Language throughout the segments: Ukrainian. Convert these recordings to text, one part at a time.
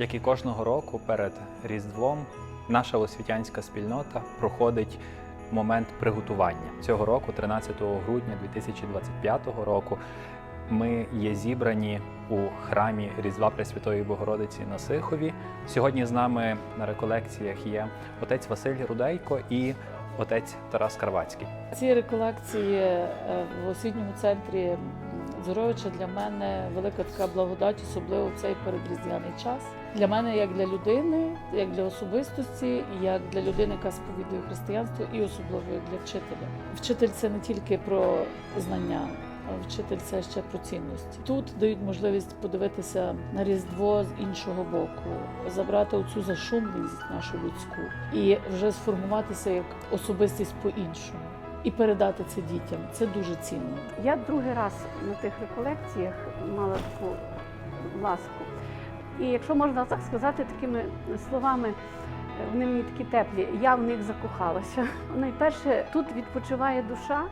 Як і кожного року перед Різдвом, наша освітянська спільнота проходить момент приготування. Цього року, 13 грудня 2025 року, ми є зібрані у храмі Різдва Пресвятої Богородиці на Сихові. Сьогодні з нами на реколекціях є отець Василь Рудейко і отець Тарас Карвацький. Ці реколекції е, в освітньому центрі Зоровича для мене велика така благодать, особливо в цей передріздвяний час. Для мене, як для людини, як для особистості, як для людини, яка сповідує християнство, і особливо для вчителя. Вчитель це не тільки про знання. Вчитель це ще про цінності. Тут дають можливість подивитися на різдво з іншого боку, забрати оцю зашумленість нашу людську і вже сформуватися як особистість по-іншому і передати це дітям. Це дуже цінно. Я другий раз на тих реколекціях мала таку ласку. І якщо можна так сказати такими словами, е, вони мені такі теплі, я в них закохалася. Найперше, тут відпочиває душа,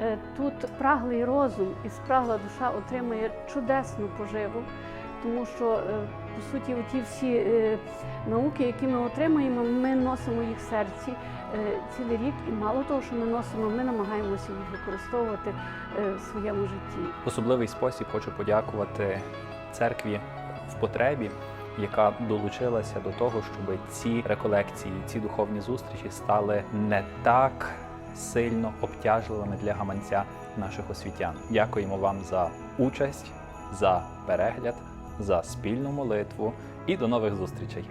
е, тут спраглий розум і спрагла душа отримує чудесну поживу, тому що, е, по суті, оті всі е, науки, які ми отримуємо, ми носимо їх в серці е, цілий рік, і мало того, що ми носимо, ми намагаємося їх використовувати в своєму житті. Особливий спосіб хочу подякувати церкві в потребі, яка долучилася до того, щоб ці реколекції, ці духовні зустрічі стали не так сильно обтяжливими для гаманця наших освітян. Дякуємо вам за участь, за перегляд, за спільну молитву і до нових зустрічей.